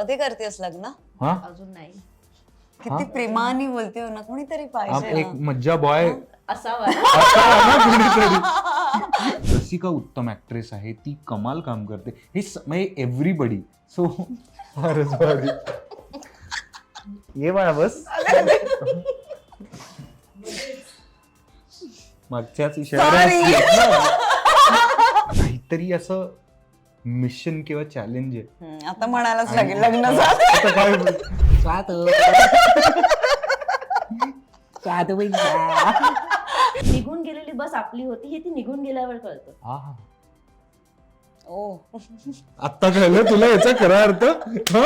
कधी करतेस लग्न? हा? अजून नाही. किती प्रेमाने बोलते हो ना कोणीतरी आप पाहिजे एक ना. मज्जा बॉय असावा. रसिका उत्तम ऍक्ट्रेस आहे ती कमाल काम करते. हे स- म्हणजे एव्हरीबडी सो फारच भारी. ये बाळा बस. मागच्याच इशारा Sorry. काहीतरी असं मिशन किंवा चॅलेंज आहे हम्म, आता म्हणायलाच लागेल लग्न झालं आता काय बोल- निघून गेलेली बस आपली होती हे ती निघून गेल्यावर कळतं आहा. ओ आत्ता कळलं तुला याचा खरा अर्थ हा?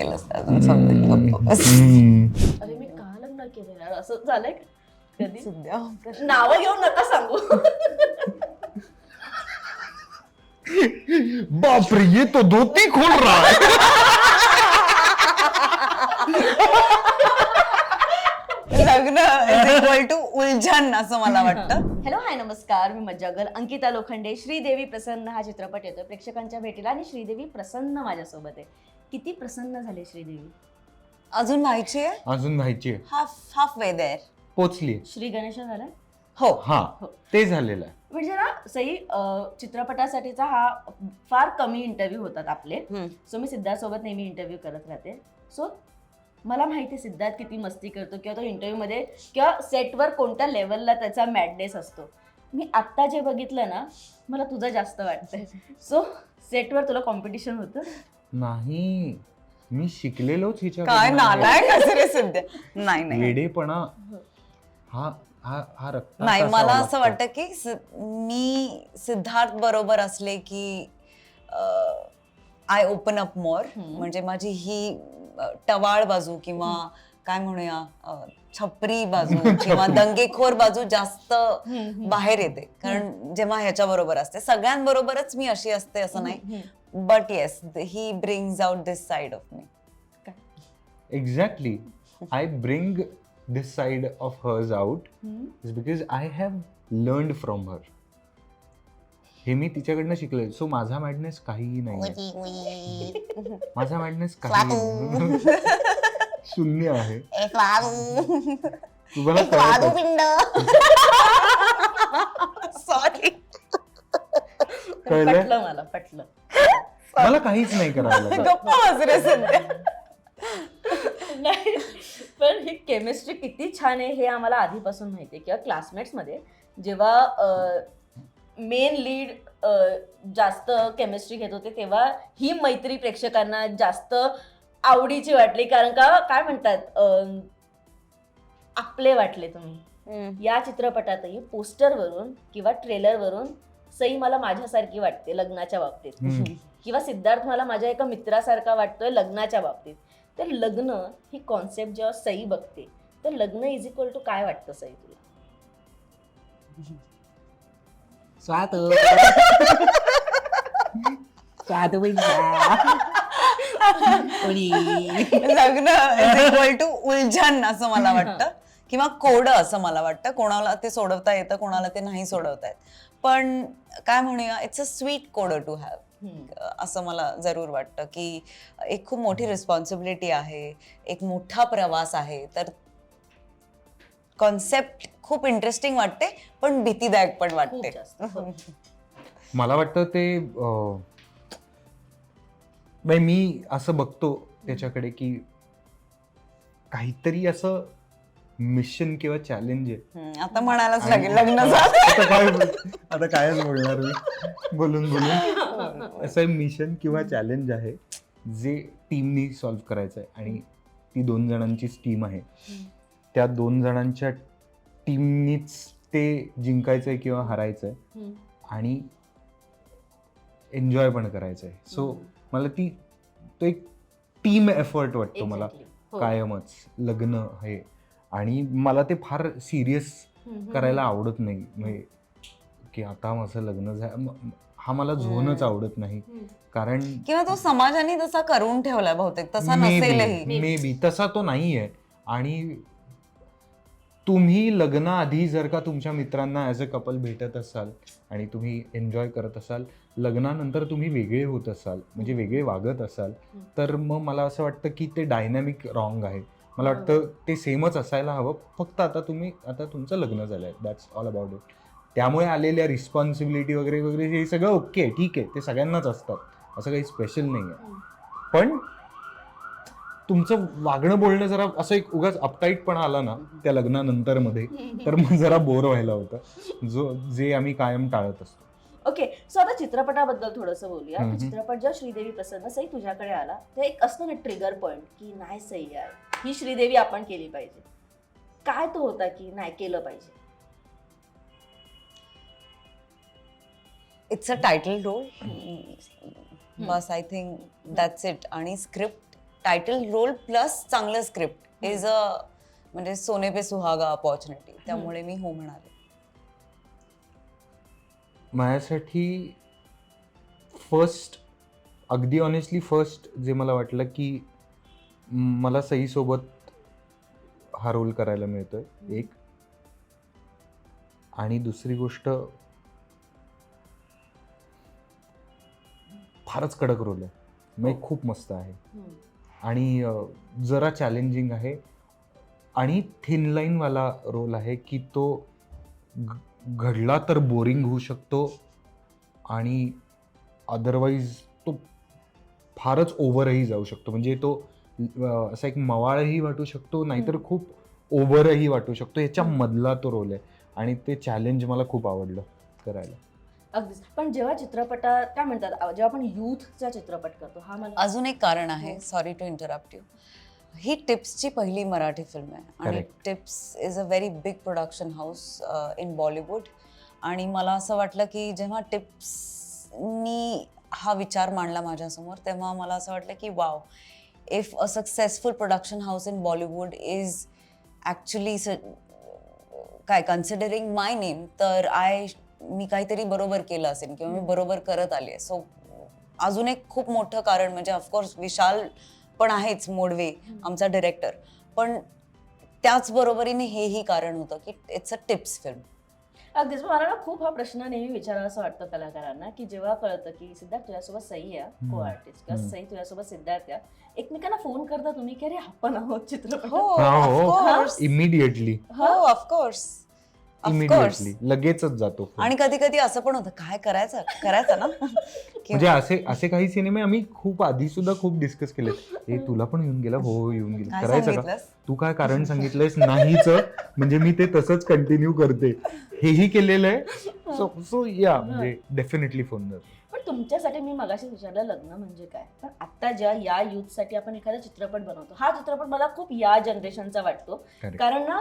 अजून. बस. हम्म. अरे मी का लग्न केलं यार असं झालंय का? कधी सध्या नावं घेऊन नका सांगू बापरे ये तो धोती खोल रहा है. लग्न इक्वल टू उलझन असं मला वाटतं. हॅलो हाय नमस्कार. मी मज्जागल अंकिता लोखंडे. श्रीदेवी प्रसन्न हा चित्रपट येतोय. प्रेक्षकांच्या भेटीला आणि श्रीदेवी प्रसन्न माझ्यासोबत आहे. किती प्रसन्न झाले श्रीदेवी. अजून व्हायची? आहे अजून व्हायची. हाफ हाफ वे देअर पोचली श्री गणेश झाला हो. हा हो. ते झालेलं आहे. अं, चित्रपटासाठीचा हा फार कमी इंटरव्ह्यू होतात आपले. हम्म. सो मी सिद्धार्थसोबत नेहमी इंटरव्ह्यू करत राहते. सो मला माहिती आहे सिद्धार्थ किती मस्ती करतो किंवा तो इंटरव्ह्यूमध्ये किंवा सेटवर कोणत्या लेवलला त्याचा मॅडनेस असतो. मी आत्ता जे बघितलं ना मला तुझं जास्त वाटतंय. सो सेटवर तुला कॉम्पिटिशन होतं? नाही. मी शिकलेलोच हिच्या काय नालायक असं रे सध्या नाही नाही. वेडेपणा हा हा हा रक्त नाही मला असं वाटतं की सि- मी सिद्धार्थ बरोबर असले की आय ओपन अप मोर. म्हणजे माझी ही अ, टवाळ बाजू किंवा काय म्हणूया अ, छपरी बाजू किंवा दंगेखोर बाजू जास्त बाहेर येते. कारण जेव्हा ह्याच्या बरोबर असते सगळ्यांबरोबरच मी अशी असते असं नाही. But yes he brings out this side of me exactly I bring this side of hers out is because I have learn from her हे मी तिच्याकडनं शिकलोय. सो माझा मॅडनेस काहीही नाही माझा मॅडनेस काही शून्य आहे. तुम्हाला कळत सॉरी कळलं? पटलं मला पटलं. मला काहीच नाही करायला लागत. गप्पा सध्या. नाही. पण ही केमिस्ट्री किती छान आहे हे आम्हाला आधीपासून माहिती आहे. किंवा क्लासमेट्समध्ये जेव्हा मेन लीड जास्त केमिस्ट्री घेत होते तेव्हा ही मैत्री प्रेक्षकांना जास्त आवडीची वाटली. कारण का काय म्हणतात आपले वाटले तुम्ही. या चित्रपटातही पोस्टरवरून किंवा ट्रेलरवरून सई मला माझ्यासारखी वाटते लग्नाच्या बाबतीत. किंवा सिद्धार्थ मला माझ्या एका मित्रासारखा वाटतोय लग्नाच्या बाबतीत. तर लग्न ही कॉन्सेप्ट जेव्हा सई बघते तर लग्न इज इक्वल टू काय वाटतं सई तुला? स्वाद. स्वाद लग्न इक्वल टू उलझन असं मला वाटतं. किंवा कोडं असं मला वाटतं. कोणाला ते सोडवता येतं कोणाला ते नाही सोडवता येत. पण काय म्हणूया it's a sweet code to have असं मला जरूर वाटतं की एक खूप मोठी रिस्पॉन्सिबिलिटी आहे एक मोठा प्रवास आहे. तर कॉन्सेप्ट खूप इंटरेस्टिंग वाटते पण भीतीदायक पण वाटते. हो. मला वाटतं ते मी असं बघतो त्याच्याकडे की काहीतरी असं मिशन किंवा चॅलेंज आहे. हम्म, आता म्हणायलाच लागेल लग्न झालं. आता काय आता कायच बोलणार मी? बोलून बोलून. असं मिशन किंवा चॅलेंज आहे जे टीमनी सॉल्व्ह करायचं आहे आणि ती दोन जणांचीच टीम आहे. त्या दोन जणांच्या टीमनीच ते जिंकायचंय किंवा हरायचंय. हम्म. आणि एन्जॉय पण करायचं आहे सो मला ती तो एक टीम एफर्ट वाटतो मला. Exactly. हो. कायमच. लग्न हे. आणि मला ते फार सिरियस करायला आवडत नाही. म्हणजे की आता माझं लग्न झालं हा मला झोनच आवडत नाही. कारण किंवा तो समाजाने तसा करून ठेवलाय बहुतेक तसा नसेलही. मे बी तसा तो नाही आहे आणि तुम्ही लग्नाआधी जर का तुमच्या मित्रांना ॲज अ कपल भेटत असाल आणि तुम्ही एन्जॉय करत असाल लग्नानंतर तुम्ही वेगळे होत असाल म्हणजे वेगळे वागत असाल तर मग मला असं वाटतं की ते डायनॅमिक रॉंग आहे. मला वाटतं ते सेमच असायला हवं. फक्त आता तुम्ही आता तुमचं लग्न झालं आहे दॅट्स ऑल अबाउट इट त्यामुळे आलेल्या रिस्पॉन्सिबिलिटी वगैरे वगैरे हे सगळं ओके ठीक आहे. ते सगळ्यांनाच असतात. असं काही स्पेशल नाही आहे पण तुमचं वागणं बोलणं जरा असं एक उगाच अपटाईट पण आला ना त्या लग्नानंतरमध्ये तर मग जरा बोर व्हायला होतं. जो जे आम्ही कायम टाळत असतो. ओके सो आता चित्रपटाबद्दल थोडंसं बोलूया. चित्रपट जेव्हा श्रीदेवी प्रसन्न सई तुझ्याकडे आला ते एक असतं ना ट्रिगर पॉइंट की नाही सई यार ही श्रीदेवी आपण केली पाहिजे. काय तो होता की नाही केलं पाहिजे? इट्स अ टायटल रोल बस आय थिंक दॅट्स इट आणि स्क्रिप्ट टायटल रोल प्लस चांगलं स्क्रिप्ट इज अ म्हणजे सोने पे सुहागा अपॉर्च्युनिटी त्यामुळे मी हो म्हणाले. माझ्यासाठी फर्स्ट अगदी ऑनेस्टली फर्स्ट जे मला वाटलं की मला सईसोबत हा रोल करायला मिळतोय एक. आणि दुसरी गोष्ट फारच कडक रोल आहे. म्हणजे हो. खूप मस्त आहे. आणि जरा चॅलेंजिंग आहे. आणि थिन लाईनवाला रोल आहे की तो घडला तर बोरिंग होऊ शकतो आणि अदरवाईज तो फारच ओव्हरही जाऊ शकतो. म्हणजे तो असा एक मवाळही वाटू शकतो नाहीतर खूप ओव्हरही वाटू शकतो. याच्या मधला तो रोल आहे. आणि ते चॅलेंज मला खूप आवडलं करायला. अगदीच. पण जेव्हा चित्रपटात काय म्हणतात जेव्हा आपण युथचा चित्रपट करतो हा मला अजून एक कारण आहे. हो. सॉरी टू इंटरप्ट यू ही टिप्सची पहिली मराठी फिल्म आहे. आणि. Tips is a very big production house in Bollywood आणि मला असं वाटलं की जेव्हा टिप्सनी हा विचार मांडला माझ्यासमोर तेव्हा मला असं वाटलं की wow if a successful production house in Bollywood is actually काय कन्सिडरिंग माय नेम तर आय मी काहीतरी बरोबर केलं असेल किंवा मी बरोबर करत आली सो अजून एक खूप मोठं कारण म्हणजे ऑफकोर्स विशाल पण आहेच मोडवे आमचा डिरेक्टर पण त्याच बरोबरीने हेही कारण होतं की इट्स अ टिप्स फिल्म अगदीच मला ना खूप हा प्रश्न नेहमी विचारावा असं वाटतं कलाकारांना की जेव्हा कळतं की सिद्धार्थ तुझ्यासोबत सई आहे को. आर्टिस्ट किंवा. सई तुझ्यासोबत सिद्धार्थ आहे एकमेकांना फोन करता तुम्ही की अरे आपण आहोत चित्रपट हो हा, हो. इमिडिएटली हो ऑफकोर्स ऑफकोर्स इमिडिएटली लगेचच जातो. आणि कधी कधी असं पण होतं काय करायचं? करायचं ना? म्हणजे असे असे काही सिनेमे आम्ही खूप आधी सुद्धा खूप डिस्कस केले हे तुला पण येऊन गेला? हो येऊन गेला. काय करायचं का? तू काय कारण सांगितलंयस? नाहीच. म्हणजे मी ते तसंच कंटिन्यू करते. हेही केलेलं आहे. सो सो या म्हणजे डेफिनेटली फोन जातो पण तुमच्यासाठी मी मगाशी विचारलं लग्न म्हणजे काय? पण आता ज्या या युथसाठी आपण एखादा चित्रपट बनवतो हा चित्रपट मला खूप या जनरेशनचा वाटतो. कारण ना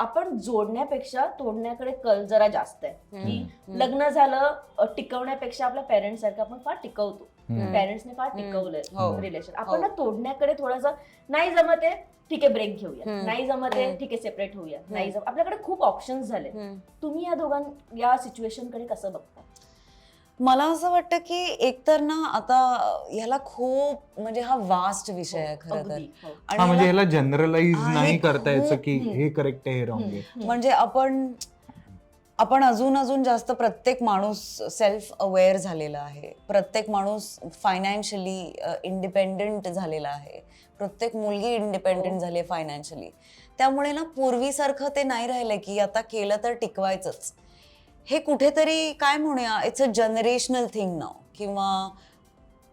आपण जोडण्यापेक्षा तोडण्याकडे कल जरा जास्त आहे की. लग्न झालं टिकवण्यापेक्षा आपल्या पेरेंट्स सारखं आपण फार टिकवतो. पेरेंट्सने फार. टिकवलंय हो. रिलेशन हो. आपण ना तोडण्याकडे थोडस नाही जमत आहे ठीक आहे ब्रेक घेऊया. नाही जमत आहे. ठीक आहे सेपरेट होऊया. नाही जम आपल्याकडे खूप ऑप्शन्स झाले. तुम्ही या दोघां या सिच्युएशनकडे कसं बघता मला असं वाटतं की एकतर ना आता ह्याला खूप म्हणजे हा वास्ट विषय आहे खरं तर हो. आणि म्हणजे ह्याला- याला जनरलाइज नाही करता यायचं की. हे करेक्ट आहे हे रॉंग आहे. म्हणजे आपण आपण अजून अजून जास्त प्रत्येक माणूस सेल्फ अवेअर झालेला आहे प्रत्येक माणूस फायनान्शियली इंडिपेंडेंट झालेला आहे प्रत्येक मुलगी इंडिपेंडेंट हो. झाली आहे फायनान्शियली त्यामुळे ना पूर्वीसारखं ते नाही राहिलं की आता केलं तर टिकवायचंच हे कुठेतरी काय म्हणूया it's a generational thing now किंवा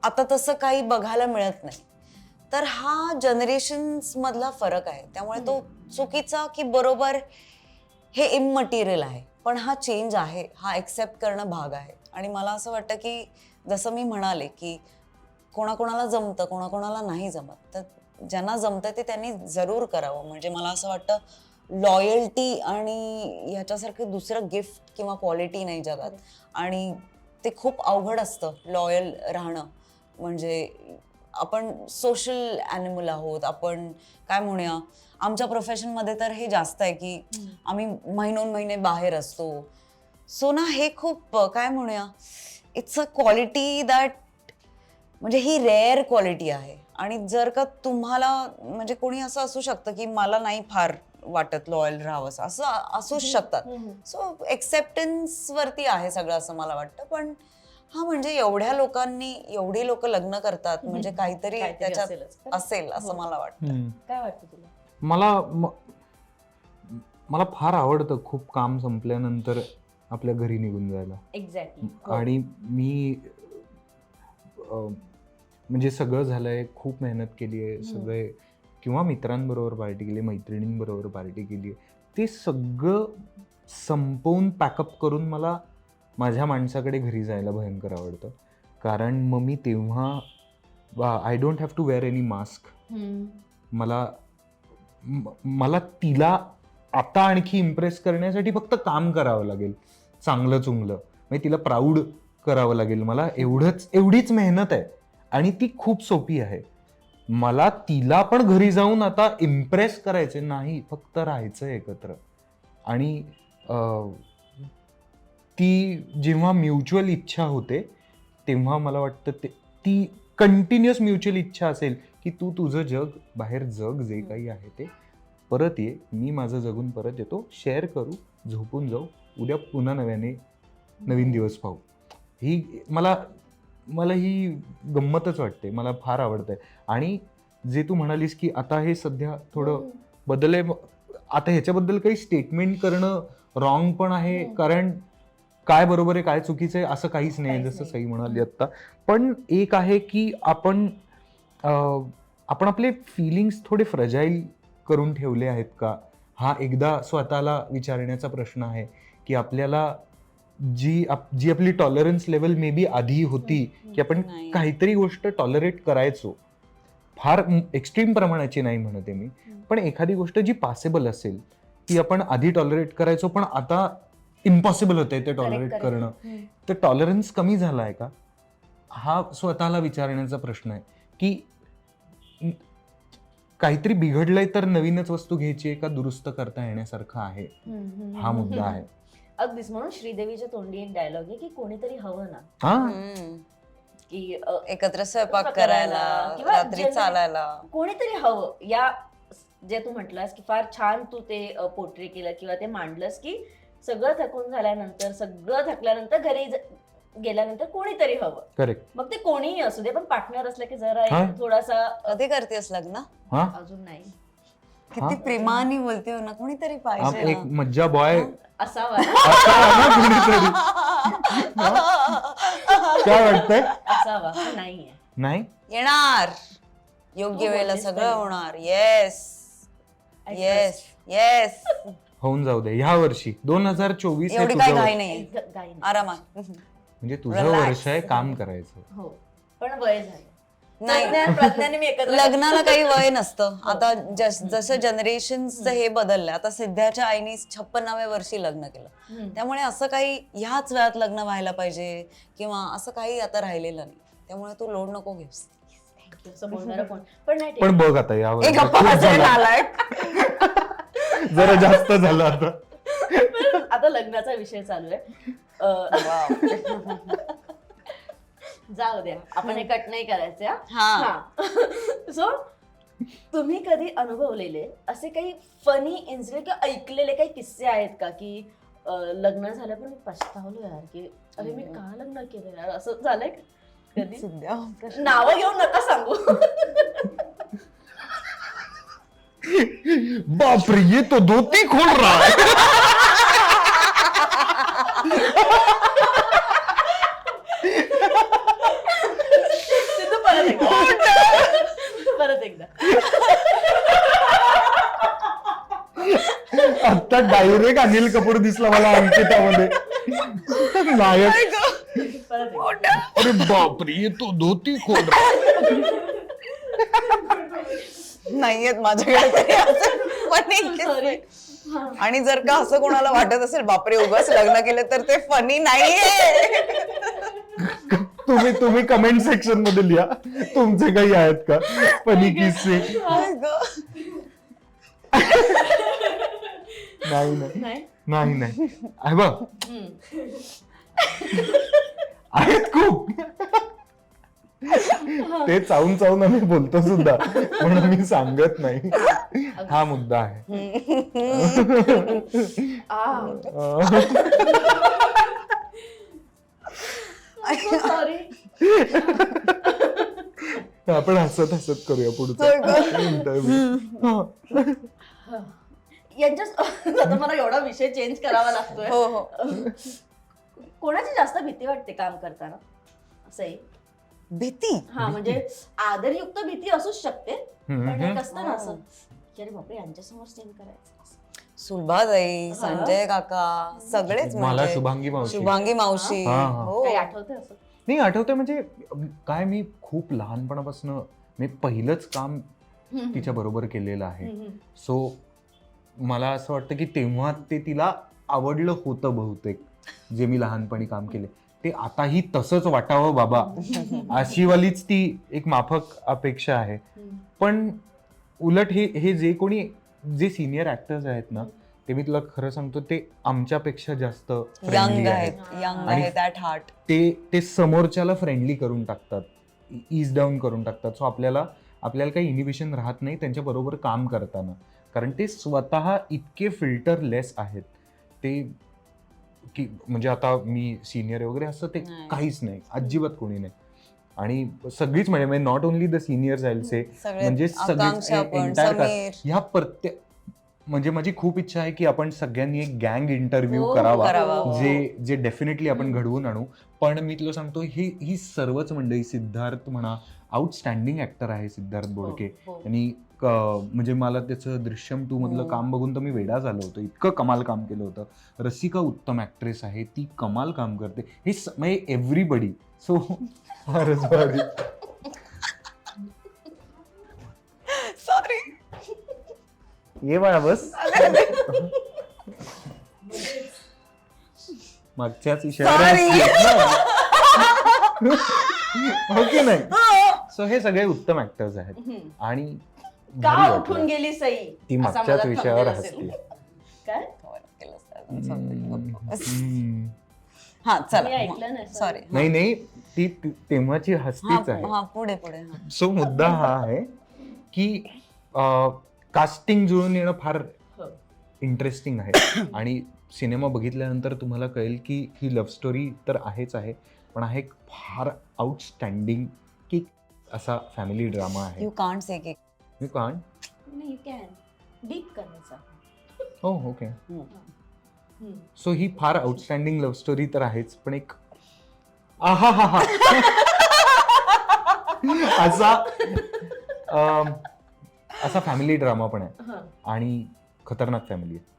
आता तसं काही बघायला मिळत नाही. तर हा जनरेशन्स मधला फरक आहे. त्यामुळे तो चुकीचा की बरोबर हे इममटेरियल आहे. पण हा चेंज आहे. हा एक्सेप्ट करणं भाग आहे. आणि मला असं वाटतं की जसं मी म्हणाले की कोणाकोणाला जमतं कोणाकोणाला नाही जमत तर ज्यांना जमतं ते त्यांनी जरूर करावं. म्हणजे मला असं वाटतं लॉयल्टी आणि ह्याच्यासारखं दुसरं गिफ्ट किंवा क्वालिटी नाही जगात. आणि ते खूप अवघड असतं लॉयल राहणं. म्हणजे आपण सोशल ॲनिमल आहोत आपण काय म्हणूया आमच्या प्रोफेशनमध्ये तर हे जास्त आहे की आम्ही महिनोन महिने बाहेर असतो. सो ना हे खूप काय म्हणूया इट्स अ क्वालिटी दॅट म्हणजे ही रेअर क्वालिटी आहे. आणि जर का तुम्हाला म्हणजे कोणी असं असू शकतं की मला नाही फार वाटत लॉयल राहावं असं असूच शकतात. सो एक्सेप्टन्स वरती आहे सगळं असं मला वाटतं. पण हा म्हणजे एवढ्या लोकांनी एवढी लोक लग्न करतात म्हणजे काहीतरी त्याच्यात. असेल असं मला वाटतं. काय वाटतं तुला? मला मला फार आवडतं खूप काम संपल्यानंतर आपल्या घरी निघून जायला. एक्झॅक्टली आणि मी म्हणजे सगळं झालंय खूप मेहनत केली आहे सगळे किंवा मित्रांबरोबर पार्टी केली मैत्रिणींबरोबर पार्टी केली ते सगळं संपवून पॅकअप करून मला माझ्या माणसाकडे घरी जायला भयंकर आवडतं. कारण मग मी तेव्हा I don't have to wear any mask मला मला तिला आता आणखी इम्प्रेस करण्यासाठी फक्त काम करावं लागेल. चांगलं चुंगलं. म्हणजे तिला प्राऊड करावं लागेल मला. एवढंच एवढीच मेहनत आहे. आणि ती खूप सोपी आहे. मला तिला पण घरी जाऊन आता इम्प्रेस करायचे नाही फक्त राहायचं एकत्र. आणि ती जेव्हा म्युच्युअल इच्छा होते तेव्हा मला वाटतं ते ती कंटिन्युअस म्युच्युअल इच्छा असेल की तू तुझं जग बाहेर जग जे काही आहे ते परत ये मी माझं जगून परत येतो शेअर करू झोपून जाऊ उद्या पुन्हा नव्याने नवीन दिवस पाहू. ही मला मला ही गंमतच वाटते मला फार आवडतंय आणि जे तू म्हणालीस की आता हे सध्या थोडं बदल आहे आता ह्याच्याबद्दल काही स्टेटमेंट करणं रॉंग पण आहे हम्म. कारण काय बरोबर आहे काय चुकीचं आहे असं काहीच नाही जसं. सई म्हणाली आता पण एक आहे की आपण आपण आपले फिलिंग्स थोडे फ्रजाईल करून ठेवले आहेत का हा एकदा स्वतःला विचारण्याचा प्रश्न आहे की आपल्याला जी आप- जी आपली टॉलरन्स लेवल मे बी आधी होती की आपण. काहीतरी गोष्ट टॉलरेट करायचो. फार एक्स्ट्रीम प्रमाणाची नाही म्हणते मी. पण एखादी गोष्ट जी पासेबल असेल ती आपण आधी टॉलरेट करायचो पण आता इम्पॉसिबल होतंय ते टॉलरेट करणं. तर टॉलरन्स कमी झाला आहे का? हा स्वतःला विचारण्याचा प्रश्न आहे की काहीतरी बिघडलंय तर नवीनच वस्तू घ्यायची आहे का? दुरुस्त करता येण्यासारखं आहे. हा मुद्दा आहे. अगदीच. म्हणून श्रीदेवीच्या तोंडी एक डायलॉग आहे की कोणीतरी हवं ना. हा? हम्म. की अ, एकत्र स्वयंपाक करायला किंवा रात्री generally- चालायला. कोणीतरी हवं. या जे तू म्हटलास की फार छान तू ते पोर्ट्रे केलं किंवा ते मांडलंस की सगळं थकून झाल्यानंतर सगळं थकल्यानंतर घरी ज- गेल्यानंतर कोणीतरी हवं. करेक्ट. मग ते कोणीही असू दे पण पार्टनर असलं की जरा हा. एक थोडासा अ, कधी करतेस लग्न? अजून नाही. किती हा? प्रेमाने बोलते हो ना कोणीतरी आप- पाहिजे एक ना. मज्जा बॉय असावा. काय वाटतंय? असावा पण नाहीये. नाही? येणार. योग्य तू वेळेला बोललीस सगळं तरी. होणार. येस I येस येस होऊन जाऊ दे. ह्या वर्षी. दोन हजार चोवीस एवढी काय घाई नाही ग- गाई नाही. आरामात. म्हणजे तुझं Relax. वर्ष आहे काम करायचं. हो पण वय झालं. नाही. प्रज्ञा- प्रज्ञाने मी एकत्र लग्नाला काही वय नसतं. आता जस- जसं जनरेशनचं हे बदललं आता सध्याच्या आईने छप्पन्नाव्या वर्षी लग्न केलं. त्यामुळे असं काही ह्याच वेळात लग्न व्हायला पाहिजे किंवा असं काही आता राहिलेलं नाही. त्यामुळे तू लोड नको घेऊस. असं बोलणारं कोण पण नाही पण बघ आता या एक वर्षी गप्पा खूप बसायला झालं. आलाय. जरा जास्त झालं आता. पण आता लग्नाचा विषय चालू आहे. अं, जाऊ द्या आपण हे कट नाही करायचे हा? सो तुम्ही कधी अनुभवलेले असे काही फनी इन्सिडेंट किंवा ऐकलेले काही किस्से आहेत का? की अं, लग्न झालं पण मी पछतावलो यार की अरे मी का लग्न केलं यार? असं झालंय का? कधी? सध्या नावं घेऊन नका सांगू. बापरे ये तो धोती खोल रहा है सिद्धू परत एकदा परत एकदा आता डायरेक्ट अनिल कपूर दिसला मला अंकितामध्ये नायक परत एकदा अरे बापरे ये तो धोती खोल है. नाहीयेत माझ्याकडे तरी असं funny Sorry. किस्से. आणि जर का असं कोणाला वाटत असेल बापरे उगाच लग्न केलं तर ते फनी नाहीये तुम्ही तुम्ही कमेंट सेक्शनमध्ये लिहा. तुमचे काही आहेत का? फनी किस्से. गं? नाही नाही. नाही? आहे बघ. आहेत खूप. ते चावून चावून आम्ही बोलतो सुद्धा म्हणून मी सांगत नाही. हा मुद्दा आहे. अं, सॉरी आपण हसत हसत करूया पुढचा. इंटरव्ह्यू यांच्या मला एवढा विषय चेंज करावा लागतोय. हो हो. कोणाची जास्त भीती वाटते काम करताना? असंही भीती? हा म्हणजे आदरयुक्त भीती असूच शकते पण एक असतं ना असं. की अरे बापरे यांच्यासमोर स्टेन करायचं. सुलभाताई संजय काका सगळेच मला म्हणजे शुभांगी मावशी. शुभांगी मावशी. हा, हा. हो. काही आठवतंय असं? नाही आठवतंय म्हणजे काय मी खूप लहानपणापासून मी पहिलंच काम तिच्या बरोबर केलेलं आहे. हम्म, हम्म. सो मला असं वाटतं की तेव्हा ते तिला आवडलं होतं बहुतेक जे मी लहानपणी काम केले. ते आताही तसंच वाटावं बाबा. अशीवालीच ती एक माफक अपेक्षा आहे. हम्म. पण उलट हे हे जे कोणी जे सिनियर ऍक्टर्स आहेत ना ते मी तुला खरं सांगतो ते आमच्यापेक्षा जास्त यंग friendly आहेत. यंग आणि- आहेत ॲट हार्ट ते ते समोरच्याला फ्रेंडली करून टाकतात. ईज डाऊन करून टाकतात. सो आपल्याला आपल्याला काही इनिबिशन राहत नाही त्यांच्या बरोबर काम करताना. कारण ते स्वतः इतके फिल्टरलेस आहेत. ते की म्हणजे आता मी सिनियर वगैरे असं ते नाही. काहीच नाही. अजिबात कोणी नाही. आणि सगळीच म्हणजे not only the seniors I say सगळे म्हणजे सगळेच ह्या प्रत्येक म्हणजे माझी खूप इच्छा आहे की आपण सगळ्यांनी एक गँग इंटरव्ह्यू हो, करावा करावा. जे जे डेफिनेटली आपण. घडवून आणू पण मी तुला सांगतो ही ही सर्वच मंडळी सिद्धार्थ म्हणा आउटस्टँडिंग ऍक्टर आहे सिद्धार्थ बोडके हो, हो. आणि म्हणजे मला त्याचं दृश्यम टू मधलं हो. काम बघून तर मी वेडा झालो होतो इतकं कमाल काम केलं होतं रसिका उत्तम ऍक्ट्रेस आहे ती कमाल काम करते हे स- म्हणजे एव्हरीबडी सो फारच भारी. सॉरी ये बाळा बस. मागच्याच Sorry. हो की नाही? सो हे सगळे उत्तम ऍक्टर्स आहेत. आणि का भारी उठून. गेली सई? ती असा मागच्याच विषयावर thumbnail असेल. हसते. काय? हम्म. हा मी चला ऐकलं नाही सॉरी नाही नाही. ती ती- तेव्हाची हस्तीच आहे. हा पुढे पुढे हा. सो मुद्दा हा आहे की कास्टिंग जुळून येणं फार हो. इंटरेस्टिंग आहे. आणि सिनेमा बघितल्यानंतर तुम्हाला कळेल की ही लव्ह स्टोरी तर आहेच आहे पण हा एक फार आउटस्टँडिंग की असा फॅमिली ड्रामा आहे. यू कांट से की मी कान नाही कॅन डीप करायचा हो. ओके हम्म. सो ही फार आउटस्टँडिंग लव्ह स्टोरी तर आहेच पण एक आहा हा हा असा अम, असा फॅमिली ड्रामा पण आहे. हं. आणि खतरनाक फॅमिली आहे.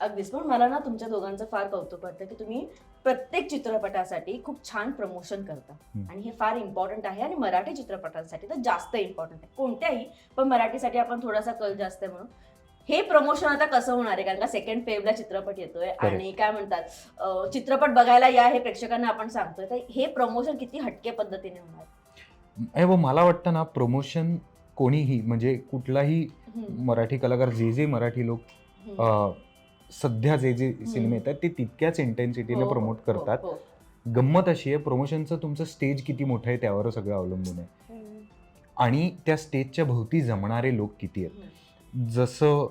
अगदीच. पण मला ना तुमच्या दोघांचं फार कौतुक वाटतं की तुम्ही प्रत्येक चित्रपटासाठी खूप छान प्रमोशन करता. हम्म. आणि हे फार इम्पॉर्टंट आहे आणि मराठी चित्रपटांसाठी तर जास्त इम्पॉर्टंट आहे. कोणत्याही पण मराठीसाठी आपण थोडासा कल जास्त आहे म्हणून. हे प्रमोशन आता कसं होणार आहे? कारण का सेकंड फेवला चित्रपट येतोय आणि काय म्हणतात चित्रपट बघायला या हे प्रेक्षकांना आपण सांगतोय. तर हे प्रमोशन किती हटके पद्धतीने होणार? व मला वाटतं ना प्रमोशन कोणीही म्हणजे कुठलाही. मराठी कलाकार जे जे मराठी लोक सध्या जे जे सिनेमे येतात ते तितक्याच इंटेन्सिटीने हो, प्रमोट हो, करतात. हो. गंमत अशी आहे प्रमोशनचं तुमचं स्टेज किती मोठं आहे त्यावर सगळं अवलंबून आहे. आणि त्या स्टेजच्या भोवती जमणारे लोक किती आहेत? जसं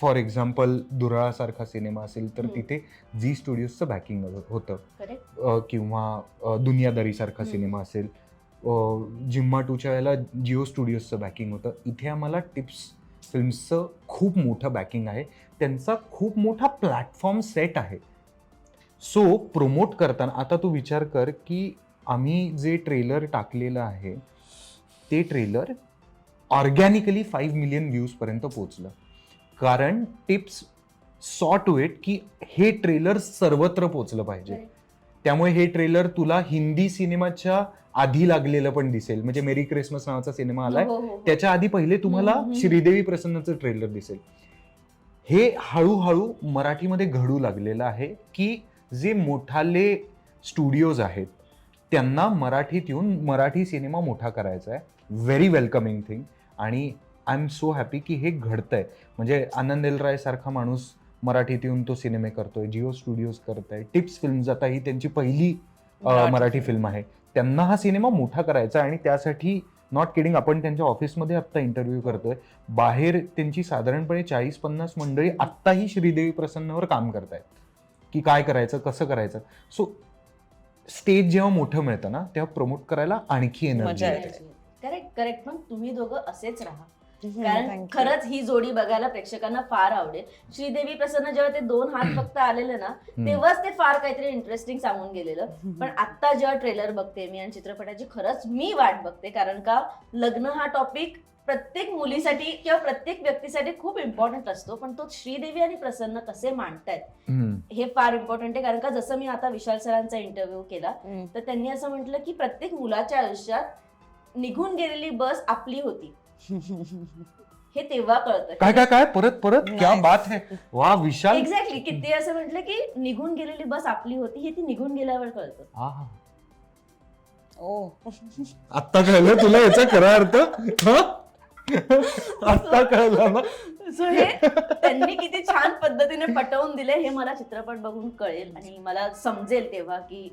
फॉर एक्झाम्पल दुराळासारखा सिनेमा असेल तर. तिथे झी स्टुडिओजचं बॅकिंग होतं. किंवा दुनियादारीसारखा. सिनेमा असेल. जिम्मा टूच्या वेळेला जिओ स्टुडिओजचं बॅकिंग होतं. इथे आम्हाला टिप्स फिल्म्सचं खूप मोठं बॅकिंग आहे. त्यांचा खूप मोठा प्लॅटफॉर्म सेट आहे. सो प्रमोट करताना आता तू विचार कर की आम्ही जे ट्रेलर टाकलेलं आहे ते ट्रेलर ऑर्गॅनिकली फाईव्ह मिलियन व्ह्यूजपर्यंत पोचलं कारण टिप्स सॉ टू इट की हे ट्रेलर सर्वत्र पोचलं पाहिजे. त्यामुळे हे ट्रेलर तुला हिंदी सिनेमाच्या आधी लागलेलं पण दिसेल. म्हणजे मेरी क्रिसमस नावाचा सिनेमा आलाय. हो, हो, हो. त्याच्या आधी पहिले तुम्हाला. श्रीदेवी प्रसन्नचं ट्रेलर दिसेल. हे हळूहळू मराठीमध्ये घडू लागलेलं आहे की जे मोठाले स्टुडिओज आहेत त्यांना मराठीत येऊन मराठी सिनेमा मोठा करायचा आहे. व्हेरी वेलकमिंग थिंग आणि आय एम सो हॅपी की हे घडतंय. म्हणजे आनंद एलराय सारखा माणूस मराठीत येऊन तो सिनेमे करतोय जिओ स्टुडिओज करत आहे टिप्स फिल्म्स. आता ही त्यांची पहिली मराठी. फिल्म आहे. त्यांना हा सिनेमा मोठा करायचा आणि त्यासाठी नॉट किडिंग आपण त्यांच्या ऑफिसमध्ये आत्ता इंटरव्ह्यू करतोय. बाहेर त्यांची साधारणपणे चाळीस पन्नास मंडळी आत्ताही श्रीदेवी प्रसन्नवर काम करतायत. की काय करायचं कसं करायचं? सो स्टेज जेव्हा मोठं मिळतं ना तेव्हा प्रमोट करायला आणखी एनर्जी येते. करेक्ट करेक्ट मग तुम्ही दोघं असेच राहा. कारण. खरंच ही जोडी बघायला प्रेक्षकांना फार आवडेल. श्रीदेवी प्रसन्न जेव्हा ते दोन हात फक्त आलेले ना तेव्हाच ते फार काहीतरी इंटरेस्टिंग सांगून गेलेलं. पण आता जेव्हा ट्रेलर बघते मी आणि चित्रपटाची खरंच मी वाट बघते. कारण का लग्न हा टॉपिक प्रत्येक मुलीसाठी किंवा प्रत्येक व्यक्तीसाठी खूप इम्पॉर्टंट असतो. पण तो श्रीदेवी आणि प्रसन्न कसे मांडतायत. हे फार इम्पॉर्टंट आहे. कारण का जसं मी आता विशाल सरांचा इंटरव्ह्यू केला. तर त्यांनी असं म्हटलं की प्रत्येक मुलाच्या आयुष्यात निघून गेलेली बस आपली होती. हे तेव्हा कळतं. काय काय काय? परत परत? क्या. बात है? वा विशाल. एक्झॅक्टली की ते असं म्हटलं की निघून गेलेली बस आपली होती हे ती निघून गेल्यावर कळतं. आहा. ओ. आत्ता कळलं? तुला याचा खरा अर्थ? हं? आत्ता कळलं ना? सो हे त्यांनी किती छान पद्धतीने पटवून दिले हे मला चित्रपट बघून कळेल आणि मला समजेल तेव्हा की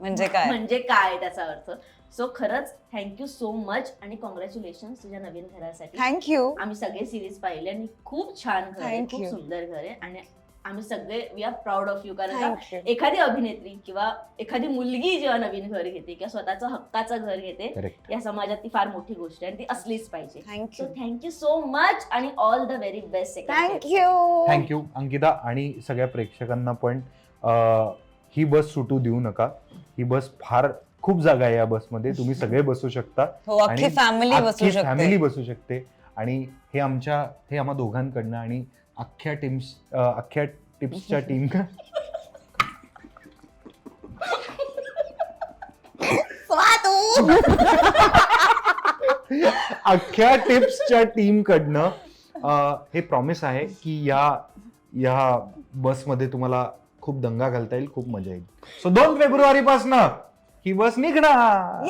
म्हणजे काय? म्हणजे काय त्याचा अर्थ. सो खरंच थँक्यू सो मच आणि कॉंग्रॅच्युलेशन तुझ्या नवीन घरासाठी. थँक्यू आम्ही सगळे सिरीज पाहिले आणि खूप छान घर आहे Thank खूप you. सुंदर घर आहे आणि आम्ही सगळे we are proud of you कारण का थँक्यू एखादी अभिनेत्री किंवा एखादी मुलगी जेव्हा नवीन घर घेते किंवा स्वतःचं हक्काचं घर घेते करेक्ट या समाजात ती फार मोठी गोष्ट आहे आणि ती असलीच पाहिजे. So thank you thank you so much आणि all the very best thank you thank you Ankita आणि सगळ्या प्रेक्षकांना पण अं, ही बस सुटू देऊ नका. ही बस फार खूप जागा आहे या बसमध्ये. तुम्ही सगळे बसू शकता हो अख्खी फॅमिली बसू शकते. फॅमिली बसू शकते. आणि हे आमच्या हे आम्हा दोघांकडनं आणि अख्ख्या टीम्स अख्ख्या टिप्सच्या टीम अख्ख्या टिप्सच्या टीम कडनं हे प्रॉमिस आहे की या या बसमध्ये तुम्हाला खूप दंगा घालता येईल खूप मजा येईल. सो दोन फेब्रुवारी पासन ही बस निघणार.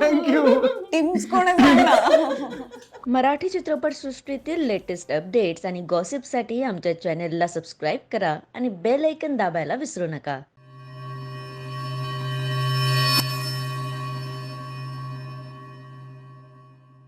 थँक्यू टीम्स कोण मराठी चित्रपटसृष्टीतील लेटेस्ट अपडेट्स आणि गॉसिपसाठी आमच्या चॅनेलला सबस्क्राईब करा आणि बेल ऐकन दाबायला विसरू नका.